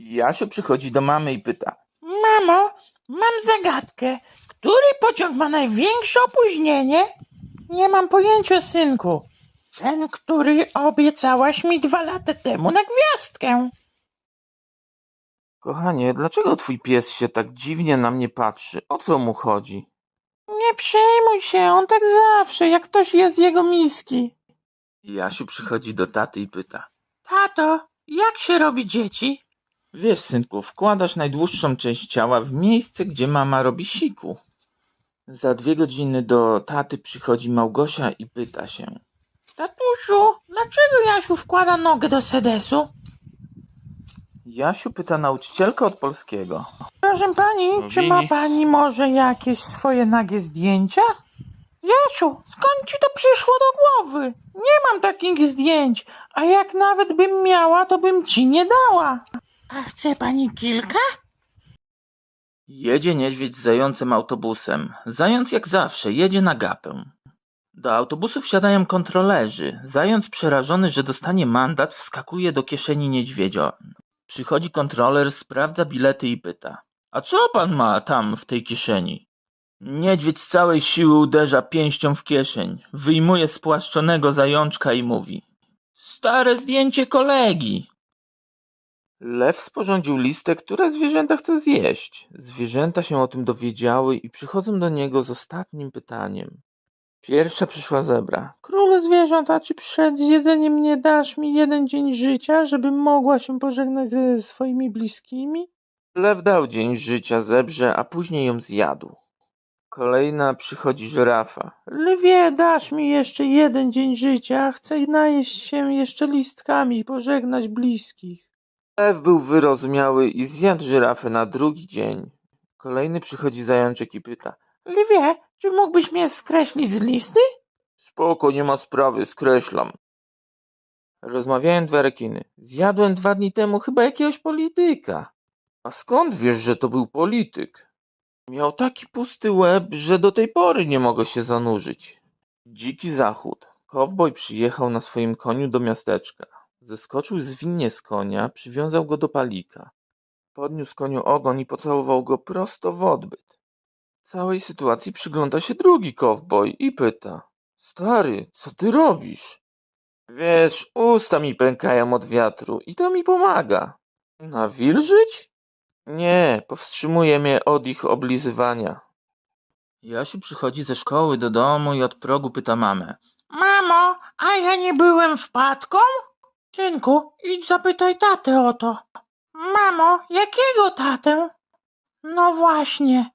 Jasiu przychodzi do mamy i pyta. Mamo, mam zagadkę. Który pociąg ma największe opóźnienie? Nie mam pojęcia, synku. Ten, który obiecałaś mi dwa lata temu na gwiazdkę. Kochanie, dlaczego twój pies się tak dziwnie na mnie patrzy? O co mu chodzi? Nie przejmuj się, on tak zawsze, jak ktoś je z jego miski. Jasiu przychodzi do taty i pyta. Tato, jak się robi dzieci? Wiesz, synku, wkładasz najdłuższą część ciała w miejsce, gdzie mama robi siku. Za dwie godziny do taty przychodzi Małgosia i pyta się. Tatusiu, dlaczego Jasiu wkłada nogę do sedesu? Jasiu pyta nauczycielkę od polskiego. Proszę pani, No czy ma pani może jakieś swoje nagie zdjęcia? Jasiu, skąd ci to przyszło do głowy? Nie mam takich zdjęć, a jak nawet bym miała, to bym ci nie dała. A chce pani kilka? Jedzie niedźwiedź z zającem autobusem. Zając jak zawsze jedzie na gapę. Do autobusu wsiadają kontrolerzy. Zając przerażony, że dostanie mandat, wskakuje do kieszeni niedźwiedzia. Przychodzi kontroler, sprawdza bilety i pyta. A co pan ma tam w tej kieszeni? Niedźwiedź z całej siły uderza pięścią w kieszeń. Wyjmuje spłaszczonego zajączka i mówi. Stare zdjęcie kolegi. Lew sporządził listę, które zwierzęta chce zjeść. Zwierzęta się o tym dowiedziały i przychodzą do niego z ostatnim pytaniem. Pierwsza przyszła zebra. Królu zwierząt, a czy przed zjedzeniem nie dasz mi jeden dzień życia, żebym mogła się pożegnać ze swoimi bliskimi? Lew dał dzień życia zebrze, a później ją zjadł. Kolejna przychodzi żyrafa. Lwie, dasz mi jeszcze jeden dzień życia, chcę najeść się jeszcze listkami i pożegnać bliskich. Lew był wyrozumiały i zjadł żyrafę na drugi dzień. Kolejny przychodzi zajączek i pyta. Lwie, czy mógłbyś mnie skreślić z listy? Spoko, nie ma sprawy, skreślam. Rozmawiają dwa rekiny. Zjadłem dwa dni temu chyba jakiegoś polityka. A skąd wiesz, że to był polityk? Miał taki pusty łeb, że do tej pory nie mogę się zanurzyć. Dziki zachód. Kowboj przyjechał na swoim koniu do miasteczka. Zeskoczył zwinnie z konia, przywiązał go do palika. Podniósł koniu ogon i pocałował go prosto w odbyt. Całej sytuacji przygląda się drugi kowboj i pyta. Stary, co ty robisz? Wiesz, usta mi pękają od wiatru i to mi pomaga. Nawilżyć? Nie, powstrzymuje mnie od ich oblizywania. Jasiu przychodzi ze szkoły do domu i od progu pyta mamę. Mamo, a ja nie byłem wpadką? Synku, idź zapytaj tatę o to. Mamo, jakiego tatę? No właśnie,